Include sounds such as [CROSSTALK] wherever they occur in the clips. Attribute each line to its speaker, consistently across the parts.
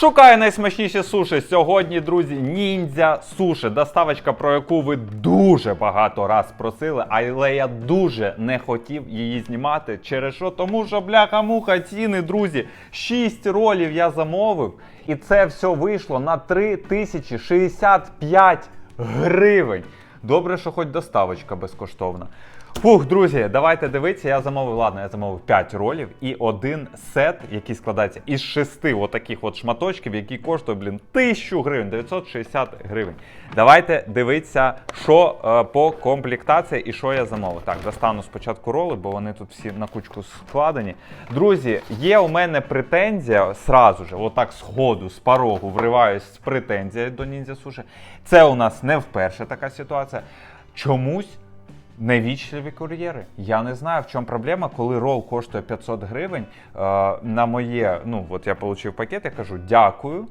Speaker 1: Шукаю найсмачніші суші. Сьогодні, друзі, ніндзя суші. Доставочка, про яку ви дуже багато раз просили, але я дуже не хотів її знімати. Через що? Тому що бляха-муха ціни, друзі. 6 ролів я замовив. І це все вийшло на 3065 гривень. Добре, що хоч доставочка безкоштовна. Фух, друзі, давайте дивитися. Я замовив, ладно, я замовив 5 ролів і один сет, який складається із 6 отаких от шматочків, які коштує, блін, 1000 гривень, 960 гривень. Давайте дивитися, що е, по комплектації і що я замовив. Так, достану спочатку роли, бо вони тут всі на кучку складені. Друзі, є у мене претензія сразу же, отак з з порогу вриваюсь з претензією до ніндзя суші. Це у нас не вперше така ситуація. Чомусь. Невічливі кур'єри. Я не знаю, в чому проблема, коли рол коштує 500 гривень. Е, на моє, ну от я отримав пакет, я кажу дякую.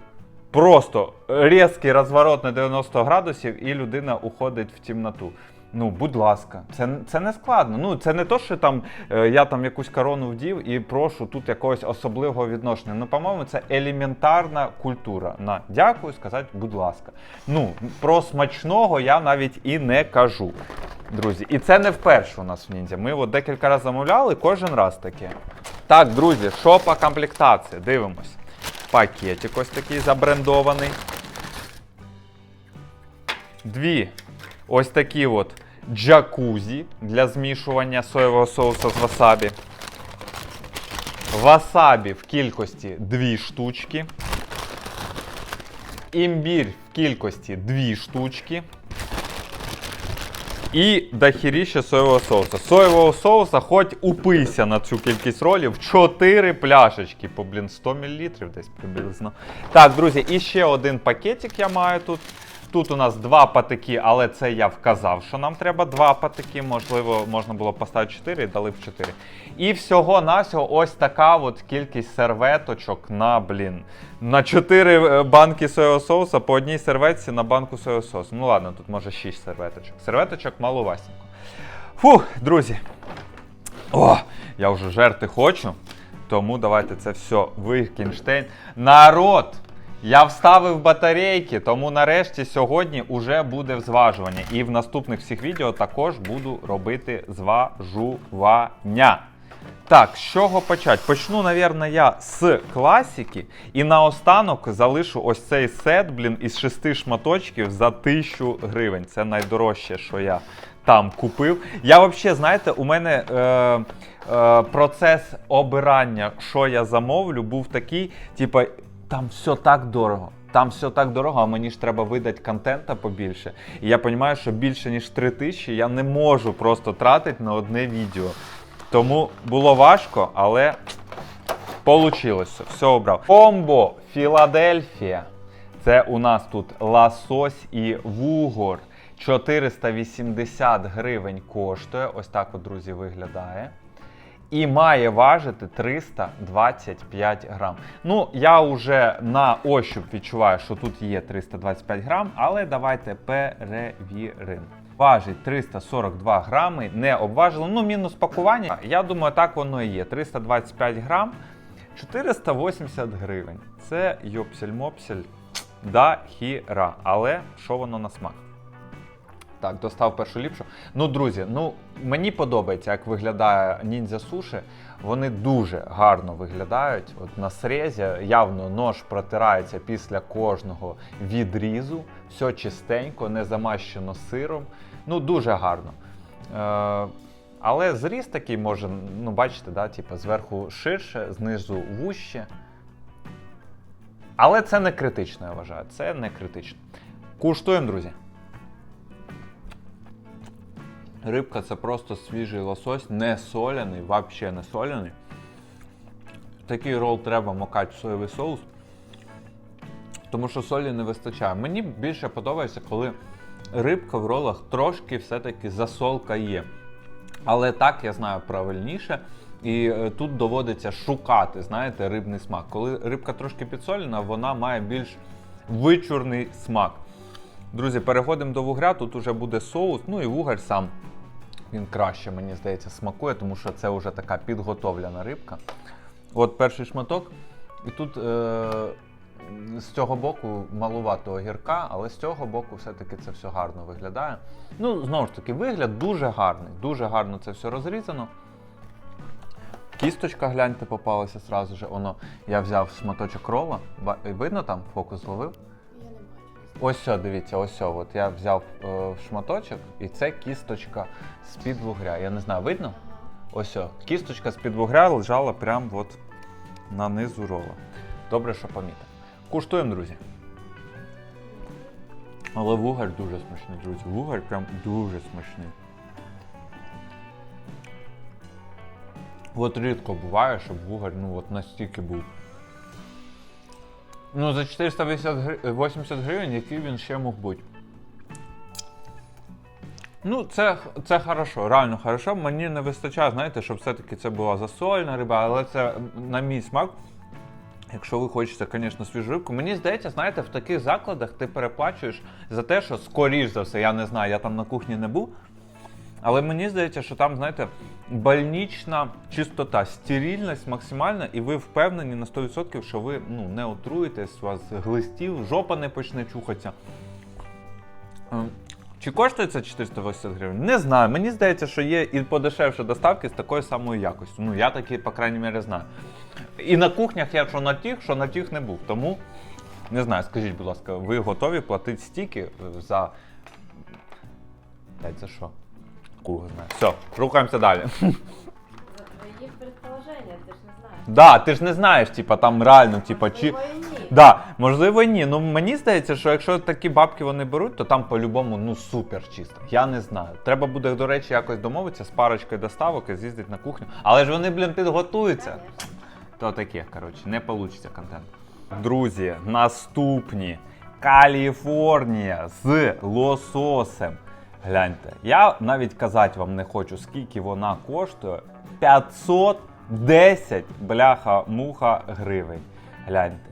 Speaker 1: Просто різкий розворот на 90 градусів, і людина уходить в темноту. Ну, будь ласка, це, це не складно. Ну, це не то, що там е, я там якусь корону вдів і прошу тут якогось особливого відношення. Ну, по-моєму, це елементарна культура. На дякую, сказати, будь ласка. Ну, про смачного я навіть і не кажу. Друзі, і це не вперше у нас в ніндзя. Ми от декілька разів замовляли, кожен раз таке. Так, друзі, що по комплектації? Дивимось. Пакетик ось такий забрендований. Дві ось такі от джакузі для змішування соєвого соусу з васабі. Васабі в кількості дві штучки. Імбір в кількості дві штучки. І дохіріще соєвого соуса. Соєвого соуса, хоч упийся на цю кількість ролів, 4 пляшечки по блін 100 мл десь приблизно. Так, друзі, і ще один пакетик я маю тут. Тут у нас два патики, але це я вказав, що нам треба два патики. Можливо, можна було поставити 4 і дали б 4. І всього-навсього ось така от кількість серветочок на блін. На 4 банки соєвого соуса по одній серветці на банку соєвого соусу. Ну ладно, тут може 6 серветочок. Серветочок маловасенько. Фух, друзі. О, я вже жерти хочу. Тому давайте це все Вихкінштейн. Народ! Я вставив батарейки, тому нарешті сьогодні уже буде зважування. І в наступних всіх відео також буду робити зважування. Так, з чого почати? Почну, напевно, я з класики. І наостанок залишу ось цей сет, блін, із шести шматочків за 1000 гривень. Це найдорожче, що я там купив. Я взагалі, знаєте, у мене е, е, процес обирання, що я замовлю, був такий, типу, там все так дорого. Там все так дорого, а мені ж треба видати контента побільше. І я розумію, що більше ніж 3 тисячі я не можу просто тратити на одне відео. Тому було важко, але Получилося, все обрав. Комбо Філадельфія. Це у нас тут ласось і вугор. 480 гривень коштує. Ось так, от, друзі, виглядає. І має важити 325 грам. Ну, я вже на ощуп відчуваю, що тут є 325 грам, але давайте перевіримо. Важить 342 грами, не обважили. Ну, мінус пакування. Я думаю, так воно і є. 325 грам, 480 гривень. Це йопсель-мопсель да хіра. Але що воно на смак? Так, достав першу ліпшу. Ну, друзі, ну мені подобається, як виглядає ніндзя суші. Вони дуже гарно виглядають. От на срезі явно нож протирається після кожного відрізу. Все чистенько, не замащено сиром. Ну, дуже гарно. Е, але зріз такий може, ну, бачите, да, типу, зверху ширше, знизу вуще. Але це не критично, я вважаю. Це не критично. Куштуємо, друзі. Рибка це просто свіжий лосось, не соляний, взагалі не соляний. Такий рол треба макати в соєвий соус, тому що солі не вистачає. Мені більше подобається, коли рибка в ролах трошки все-таки засолка є. Але так я знаю правильніше. І е, тут доводиться шукати, знаєте, рибний смак. Коли рибка трошки підсолена, вона має більш вичурний смак. Друзі, переходимо до вугря. Тут уже буде соус, ну і вугар сам. Він краще, мені здається, смакує, тому що це вже така підготовлена рибка. От перший шматок. І тут е, з цього боку малувато огірка, але з цього боку все-таки це все гарно виглядає. Ну, знову ж таки, вигляд дуже гарний. Дуже гарно це все розрізано. Кісточка, гляньте, попалася зразу же. Воно, я взяв шматочок. Ба- Видно там фокус зловив? Ось дивіться, ось. От я взяв е, шматочок, і це кісточка з-під вугря. Я не знаю, видно? Ось все. Кісточка з-під вугря лежала прямо от на низу рола. Добре, що помітив. Куштуємо, друзі. Але вугаль дуже смачний, друзі. Вугаль прям дуже смачний. От рідко буває, щоб вугаль ну, от настільки був. Ну, за 480 гривень, який він ще мог бути. Ну, це, це хорошо, реально хорошо. Мені не вистачає, знаєте, щоб все-таки це була засольна риба, але це на мій смак. Якщо ви хочете, звісно, свіжу рибку. Мені здається, знаєте, в таких закладах ти переплачуєш за те, що скоріш за все, я не знаю, я там на кухні не був. Але мені здається, що там, знаєте, больнична чистота, стерильність максимальна, і ви впевнені на 100%, що ви ну, не отруєтесь, у вас глистів, жопа не почне чухатися. Ем, Чи коштує це 480 гривень? Не знаю. Мені здається, що є і подешевше доставки з такою самою якостю. Ну, я таки, по крайній мірі, знаю. І на кухнях я що на тих, що на тих не був. Тому не знаю, скажіть, будь ласка, ви готові платити стільки е, за. Блядь, за що? Кого знає. Все, рухаємося далі.
Speaker 2: За твої предположення, ти ж не знаєш.
Speaker 1: Да, ти ж не знаєш, типа там реально, типа, чи.
Speaker 2: Можливо, і ні.
Speaker 1: Да, можливо, ні. Ну мені здається, що якщо такі бабки вони беруть, то там по-любому ну супер чисто. Я не знаю. Треба буде, до речі, якось домовитися з парочкою доставок і з'їздити на кухню. Але ж вони, блін, підготуються. То таке, коротше, не вийде контент. Друзі, наступні Каліфорнія з лососем. Гляньте, я навіть казати вам не хочу, скільки вона коштує. 510 бляха-муха гривень. Гляньте.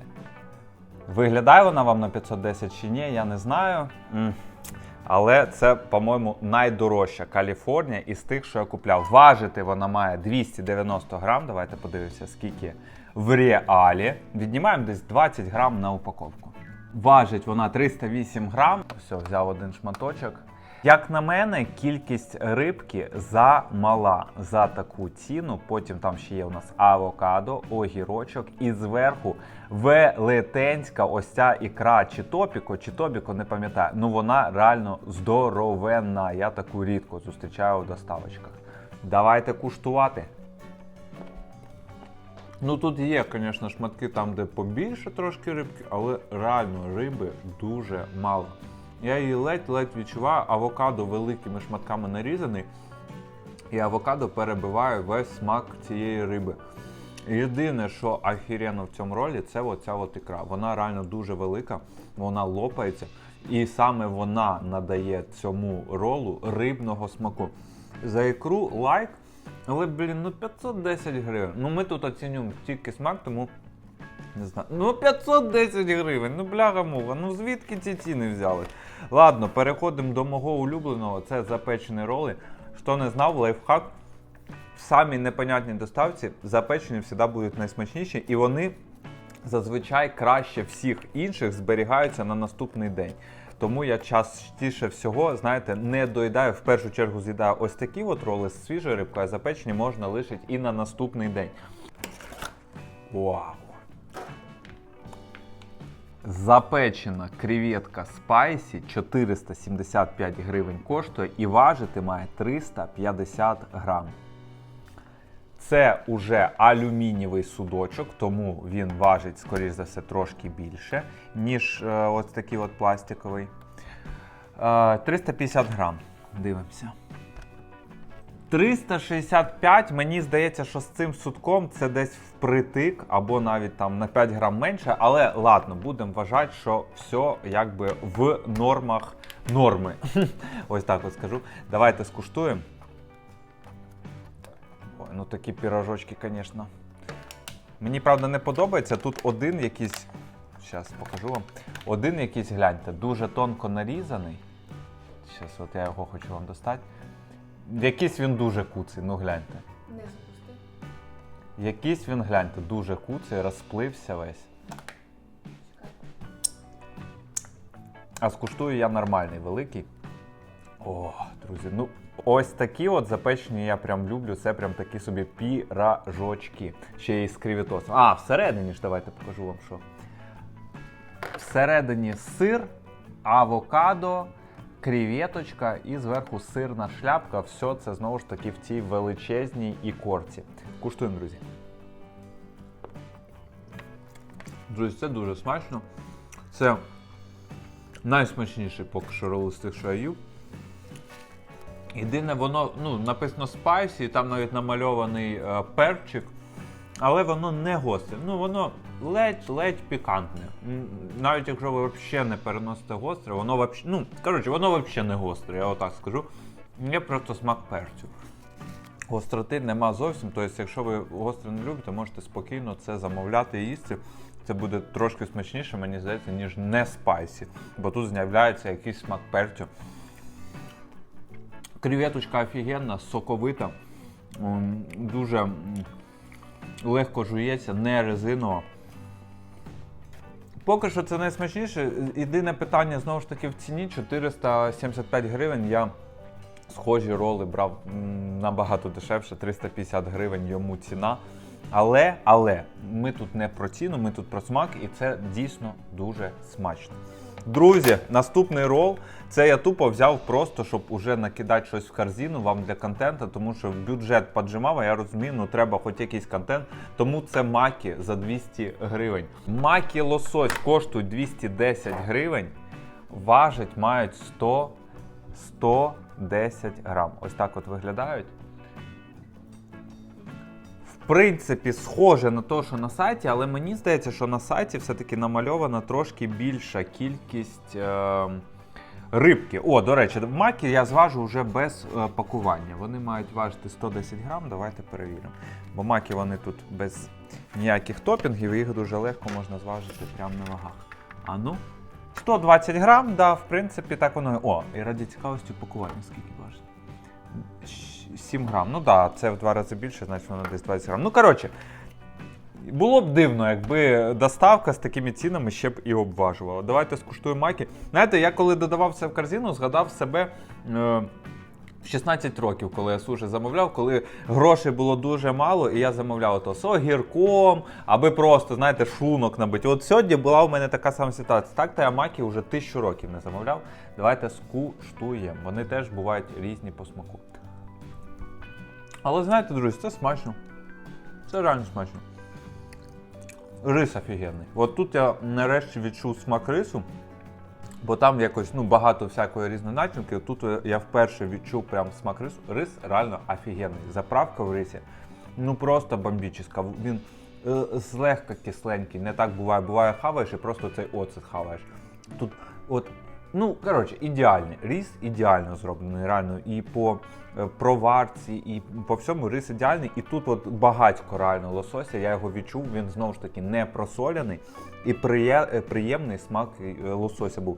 Speaker 1: Виглядає вона вам на 510 чи ні, я не знаю. Але це, по-моєму, найдорожча Каліфорнія із тих, що я купляв. Важити вона має 290 грам. Давайте подивимося, скільки в реалі. Віднімаємо десь 20 грам на упаковку. Важить вона 308 грам. Все, взяв один шматочок. Як на мене, кількість рибки замала за таку ціну. Потім там ще є у нас авокадо, огірочок і зверху велетенська ось ця ікра чи топіко, чи тобіко, не пам'ятаю. Ну вона реально здоровенна. Я таку рідко зустрічаю у доставочках. Давайте куштувати. Ну тут є, звісно, шматки там, де побільше трошки рибки, але реально риби дуже мало. Я її ледь-ледь відчуваю, авокадо великими шматками нарізаний, і авокадо перебиває весь смак цієї риби. Єдине, що ахіренно в цьому ролі, це оця от ікра. Вона реально дуже велика, вона лопається, і саме вона надає цьому ролу рибного смаку. За ікру лайк, але, блін, ну 510 гривень. Ну ми тут оцінюємо тільки смак, тому не знаю. Ну 510 гривень, ну бляга мова, ну звідки ці ціни взяли? Ладно, переходимо до мого улюбленого, це запечені роли. Хто не знав, лайфхак. В самій непонятній доставці запечені завжди будуть найсмачніші, і вони зазвичай краще всіх інших зберігаються на наступний день. Тому я частіше всього, знаєте, не доїдаю, в першу чергу з'їдаю ось такі от роли з свіжою рибкою, а запечені можна лишити і на наступний день. Вау! Запечена креветка спайсі 475 гривень коштує і важити має 350 грам. Це уже алюмінієвий судочок, тому він важить, скоріш за все, трошки більше, ніж е, ось такий от пластиковий. Е, 350 грам. Дивимося. 365, мені здається, що з цим сутком це десь впритик, або навіть там на 5 грам менше. Але ладно, будемо вважати, що все якби в нормах норми. [LAUGHS] Ось так от скажу. Давайте скуштуємо. Ой, ну такі пірожочки, звісно. Мені правда не подобається. Тут один якийсь. Зараз покажу вам. Один якийсь, гляньте, дуже тонко нарізаний. Зараз от я його хочу вам достати. Якийсь він дуже куций, ну гляньте.
Speaker 2: Не запусти.
Speaker 1: Якийсь він, гляньте, дуже куций, розплився весь. А скуштую я нормальний, великий. О, друзі, ну ось такі от запечені я прям люблю. Це прям такі собі піражочки. Ще й з кривітосом. А, всередині ж давайте покажу вам що. Всередині сир, авокадо, креветочка і зверху сирна шляпка. Все це знову ж таки в цій величезній ікорці. Куштуємо, друзі. Друзі, це дуже смачно. Це найсмачніший поки що з тих, що. Єдине, воно ну, написано спайсі, там навіть намальований е, перчик, але воно не гостре. Ну, воно ледь-ледь пікантне. Навіть якщо ви взагалі не переносите гостре, воно вообще, ну, коротше, воно взагалі не гостре, я отак скажу. Є просто смак перцю. Гостроти нема зовсім. Тобто, якщо ви гостре не любите, можете спокійно це замовляти і їсти. Це буде трошки смачніше, мені здається, ніж не спайсі. Бо тут з'являється якийсь смак перцю. Креветочка офігенна, соковита, дуже легко жується, не резинова. Поки що це найсмачніше. Єдине питання знову ж таки в ціні 475 гривень. Я схожі роли брав набагато дешевше, 350 гривень йому ціна. Але, але ми тут не про ціну, ми тут про смак, і це дійсно дуже смачно. Друзі, наступний рол. Це я тупо взяв просто, щоб уже накидати щось в корзину вам для контенту, тому що бюджет поджимав, а я розумію, ну треба хоч якийсь контент. Тому це маки за 200 гривень. Маки лосось коштують 210 гривень, важать мають 100 110 грам. Ось так от виглядають. Принципі, схоже на те, що на сайті, але мені здається, що на сайті все-таки намальована трошки більша кількість е, рибки. О, до речі, маки я зважу вже без е, пакування. Вони мають важити 110 грам. Давайте перевіримо. Бо маки вони тут без ніяких топінгів, їх дуже легко можна зважити прямо на вагах. А ну, 120 грам, да, в принципі, так воно. О, і раді цікавості пакування скільки важить. 7 грам. Ну так, да, це в два рази більше, значить воно десь 20 грам. Ну, коротше, було б дивно, якби доставка з такими цінами ще б і обважувала. Давайте скуштуємо маки. Знаєте, я коли додавав це в корзину, згадав себе. Е- в 16 років, коли я суші замовляв, коли грошей було дуже мало, і я замовляв то з огірком, аби просто, знаєте, шлунок набити. От сьогодні була у мене така сама ситуація. Так, то я маки вже тисячу років не замовляв. Давайте скуштуємо. Вони теж бувають різні по смаку. Але знаєте, друзі, це смачно. Це реально смачно. Рис офігенний. От тут я нарешті відчув смак рису, бо там якось ну, багато всякої різної начинки. Тут я вперше відчув прям смак рису. Рис реально офігенний. Заправка в рисі. Ну просто бомбічна. Він е, злегка кисленький. Не так буває. Буває хаваєш і просто цей оцет хаваєш. Тут от Ну, коротше, ідеальний. Ріс ідеально зроблений, реально. І по е, проварці, і по всьому рис ідеальний. І тут от багатько реально лосося, я його відчув, він знову ж таки не просоляний і е, приємний смак е, лосося був.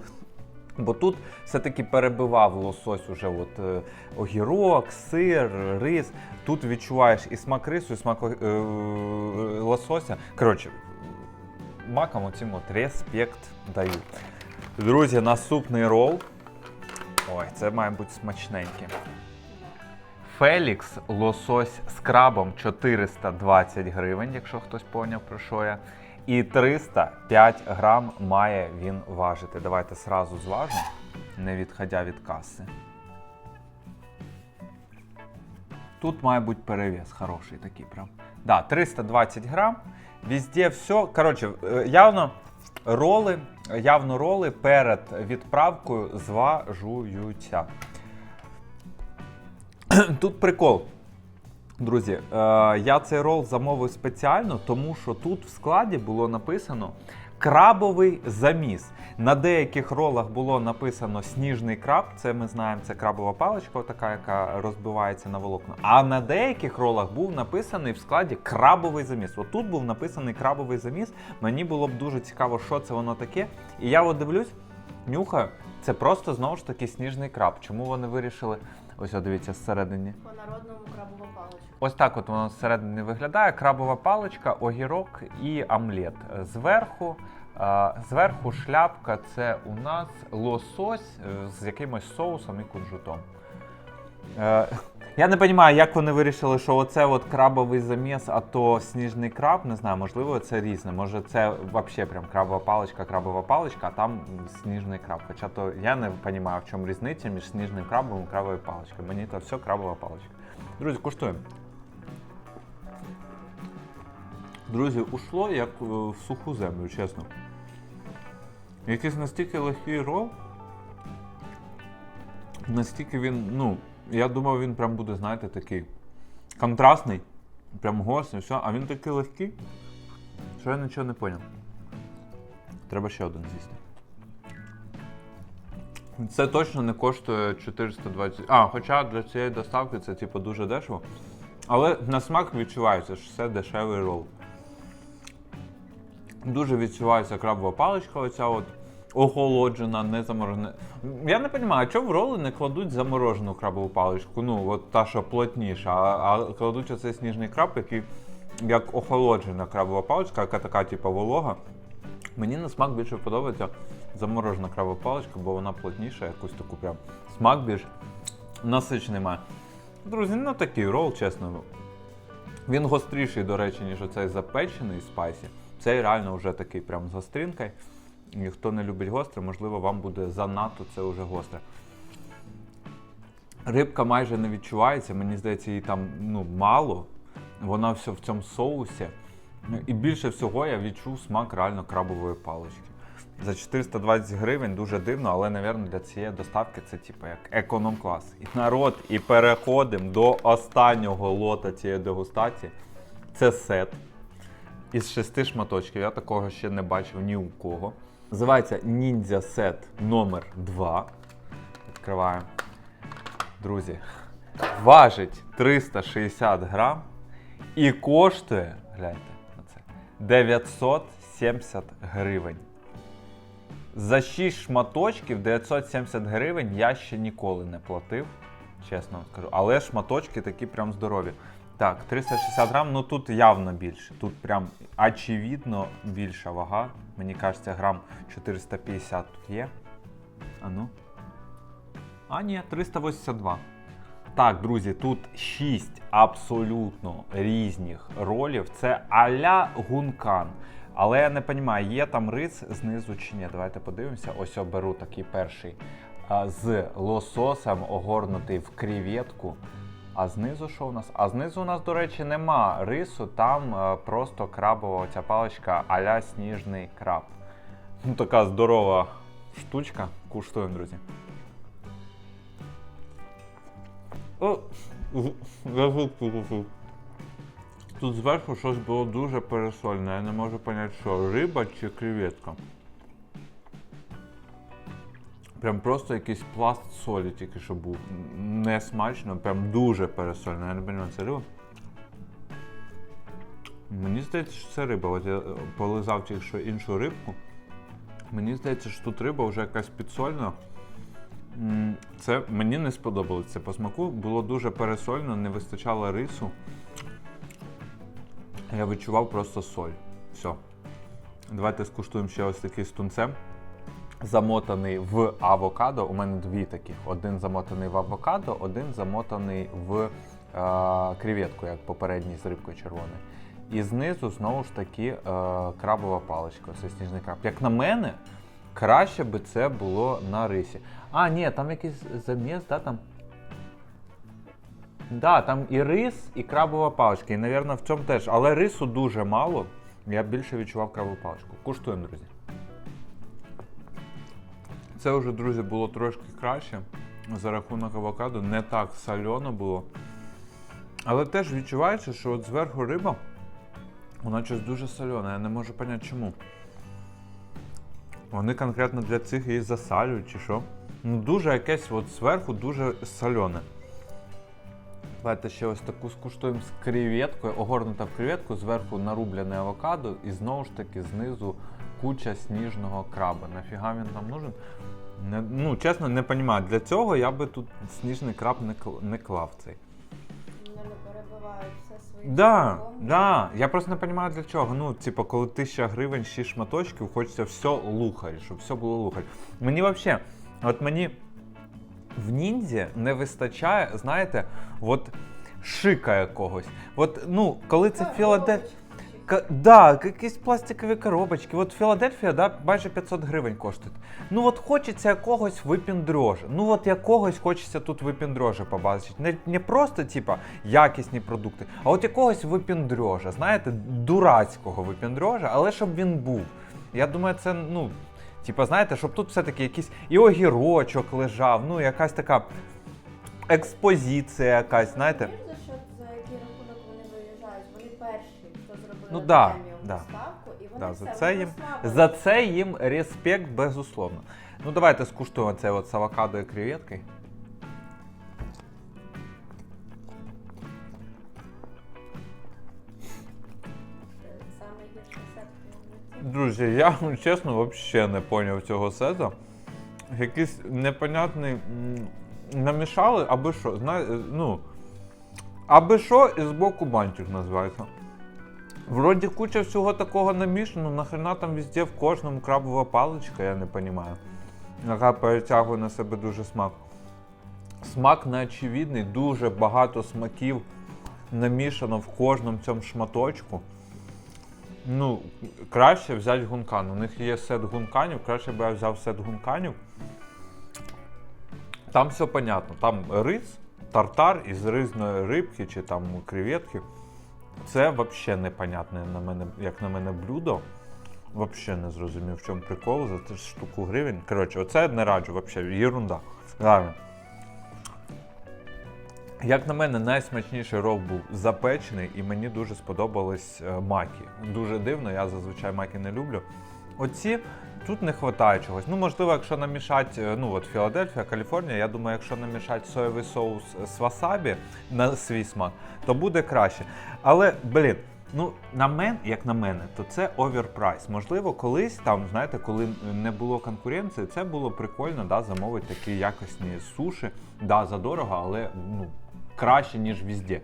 Speaker 1: Бо тут все-таки перебивав лосось уже от, огірок, сир, рис. Тут відчуваєш і смак рису, і смак е, лосося. Коротше, макам оцім от респект даю. Друзі, наступний рол. Ой, це має бути смачненький. Фелікс лосось з крабом 420 гривень, якщо хтось поняв про що я. І 305 грам має він важити. Давайте сразу зважу, не відходя від каси. Тут має бути перевес хороший такий прям. Да, 320 грам. Везде все. Коротше, е, явно роли, явно роли перед відправкою зважуються. [CLEARS THROAT] Тут прикол. Друзі, е, я цей рол замовив спеціально, тому що тут в складі було написано крабовий заміс. На деяких ролах було написано сніжний краб, це ми знаємо, це крабова паличка, така, яка розбивається на волокна. А на деяких ролах був написаний в складі крабовий заміс. От тут був написаний крабовий заміс. Мені було б дуже цікаво, що це воно таке. І я от дивлюсь, нюхаю. Це просто знову ж таки сніжний краб. Чому вони вирішили? Ось, от дивіться, зсередині.
Speaker 2: По народному крабова паличка.
Speaker 1: Ось так от воно зсередини виглядає. Крабова паличка, огірок і омлет. Зверху А, зверху шляпка це у нас лосось е, з якимось соусом і кунжутом. Е, я не розумію, як вони вирішили, що оце от крабовий заміс, а то сніжний краб, не знаю, можливо, це різне. Може, це взагалі прям крабова паличка, крабова паличка, а там сніжний краб. Хоча то я не розумію, в чому різниця між сніжним крабом і крабовою паличкою. Мені то все крабова паличка. Друзі, куштуємо. Друзі, ушло як е, в суху землю, чесно. Якийсь настільки легкий рол. Настільки він, ну, я думав, він прям буде, знаєте, такий контрастний, прям гострий, все, а він такий легкий, що я нічого не поняв. Треба ще один з'їсти. Це точно не коштує 420. А, хоча для цієї доставки це типу дуже дешево. Але на смак відчувається, що це дешевий рол. Дуже відчувається крабова паличка, оця от охолоджена, не заморожена. Я не розумію, а чого в роли не кладуть заморожену крабову паличку? Ну, от та, що плотніша, а, а кладуть оцей сніжний краб, який як охолоджена крабова паличка, яка така, типу, волога. Мені на смак більше подобається заморожена крабова паличка, бо вона плотніша, якусь таку прям смак більш насичений має. Друзі, ну такий рол, чесно. Він гостріший, до речі, ніж оцей запечений спайсі. Цей реально вже такий прям з гостринкою. І хто не любить гостре, можливо, вам буде занадто це вже гостре. Рибка майже не відчувається, мені здається, її там ну, мало. Вона все в цьому соусі. І більше всього я відчув смак реально крабової палички. За 420 гривень дуже дивно, але, мабуть, для цієї доставки це типу як економ-клас. І народ, і переходимо до останнього лота цієї дегустації. Це сет із шести шматочків. Я такого ще не бачив ні у кого. Називається Ніндзя Сет номер 2 Відкриваємо. Друзі, важить 360 грам і коштує, гляньте на це, 970 гривень. За 6 шматочків 970 гривень я ще ніколи не платив, чесно скажу. Але шматочки такі прям здорові. Так, 360 грам, ну тут явно більше. Тут прям очевидно більша вага. Мені кажеться, грам 450 тут є. А ну. А, ні, 382. Так, друзі, тут 6 абсолютно різних ролів. Це аля гункан. Але я не розумію, є там рис знизу чи ні. Давайте подивимося. Ось я беру такий перший з лососем, огорнутий в креветку. А знизу що у нас? А знизу у нас, до речі, нема рису, там е, просто крабова ця паличка аля сніжний краб. Ну, така здорова штучка. Куштуємо, друзі. Тут зверху щось було дуже пересольне, я не можу зрозуміти, що риба чи креветка. Прям просто якийсь пласт солі тільки що був. Не смачно, прям дуже пересольно. Я не розумію, це риба. Мені здається, що це риба. От я е, полизав тільки що іншу рибку. Мені здається, що тут риба вже якась підсольна. Це мені не сподобалось. Це по смаку було дуже пересольно, не вистачало рису. Я відчував просто соль. Все. Давайте скуштуємо ще ось такий з тунцем. Замотаний в авокадо. У мене дві таких. Один замотаний в авокадо, один замотаний в е, креветку, як попередній з рибкою червоною. І знизу знову ж таки е, крабова паличка, це сніжний краб. Як на мене, краще би це було на рисі. А, ні, там якийсь заміс, да, там. Да, там і рис, і крабова паличка. І, мабуть, в цьому теж. Але рису дуже мало. Я більше відчував крабову паличку. Куштуємо, друзі. Це вже, друзі, було трошки краще. За рахунок авокадо не так сольоно було. Але теж відчувається, що от зверху риба, вона щось дуже сольона. Я не можу зрозуміти чому. Вони конкретно для цих її засалюють чи що. Ну дуже якесь от зверху дуже солене. Давайте ще ось таку скуштуємо з креветкою, огорнута в креветку, зверху нарублене авокадо і знову ж таки знизу куча сніжного краба. Нафіга він нам нужен? Не, ну, чесно, не розумію. Для цього я би тут сніжний краб не, не клав цей. Да, да. Я просто не розумію для чого. Ну, типу, коли тисяча гривень 6 шматочків, хочеться все лухарі, щоб все було лухарі. Мені взагалі, от мені в ніндзі не вистачає, знаєте, от шика якогось. От, ну, коли це Філадельфія. Ка- Да, якісь пластикові коробочки. От Філадельфія, да, майже 500 гривень коштує. Ну от хочеться якогось випіндрожа. Ну от якогось хочеться тут випіндрожа побачити. Не, не просто, типа, якісні продукти, а от якогось випіндрожа, знаєте, дурацького випіндрожа, але щоб він був. Я думаю, це, ну, типа, знаєте, щоб тут все-таки якийсь і огірочок лежав, ну, якась така експозиція якась, знаєте. Ну да, да.
Speaker 2: доставку, і вони
Speaker 1: Да, за це їм за це їм респект, безусловно. Ну давайте скуштуємо це от з авокадо і креветкою. Друзі, я чесно взагалі не поняв цього сета. Якийсь непонятний. Намішали, аби що, знає, ну. Аби що і з боку бантик називається. Вроді куча всього такого намішано, нахрена там везде в кожному крабова паличка, я не розумію. Яка перетягує на себе дуже смак. Смак неочевидний, дуже багато смаків намішано в кожному цьому шматочку. Ну, краще взяти гункан. У них є сет гунканів, краще б я взяв сет гунканів. Там все понятно. Там рис, тартар із ризної рибки чи там креветки. Це взагалі непонятне на мене, як на мене блюдо. Взагалі не зрозумів, в чому прикол за ту штуку гривень. Коротше, оце не раджу, взагалі, єрунда. Реально. Як на мене, найсмачніший рол був запечений, і мені дуже сподобались е, маки. Дуже дивно, я зазвичай маки не люблю. Оці тут не вистачає чогось. Ну, можливо, якщо намішати, е, ну от Філадельфія, Каліфорнія, я думаю, якщо намішати соєвий соус з васабі на свій смак, то буде краще. Але, блін, ну на мен, як на мене, то це оверпрайс. Можливо, колись там, знаєте, коли не було конкуренції, це було прикольно да, замовити такі якісні суші. Да, задорого, але ну, краще, ніж везде.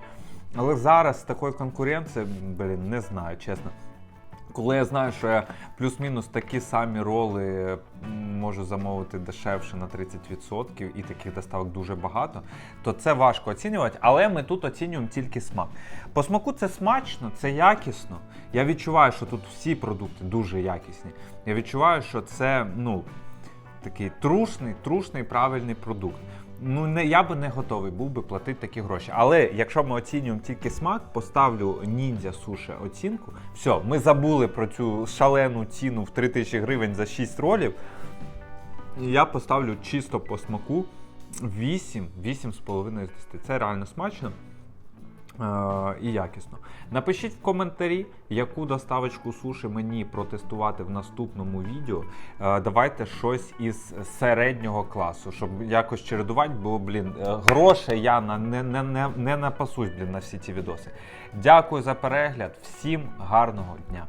Speaker 1: Але зараз з такою конкуренцією, блін, не знаю, чесно. Коли я знаю, що я плюс-мінус такі самі роли можу замовити дешевше на 30% і таких доставок дуже багато, то це важко оцінювати, але ми тут оцінюємо тільки смак. По смаку це смачно, це якісно. Я відчуваю, що тут всі продукти дуже якісні. Я відчуваю, що це ну, такий трушний, трушний правильний продукт. Ну, не, я би не готовий був би платити такі гроші. Але якщо ми оцінюємо тільки смак, поставлю ніндзя суші оцінку. Все, ми забули про цю шалену ціну в 3000 гривень за 6 ролів. Я поставлю чисто по смаку 8, 8,5 з 10. Це реально смачно. Е, і якісно. Напишіть в коментарі, яку доставочку суші мені протестувати в наступному відео. Е, давайте щось із середнього класу, щоб якось чередувати, бо, блін, е, грошей я на, не, не, не, не напасусь блін, на всі ці відоси. Дякую за перегляд, всім гарного дня!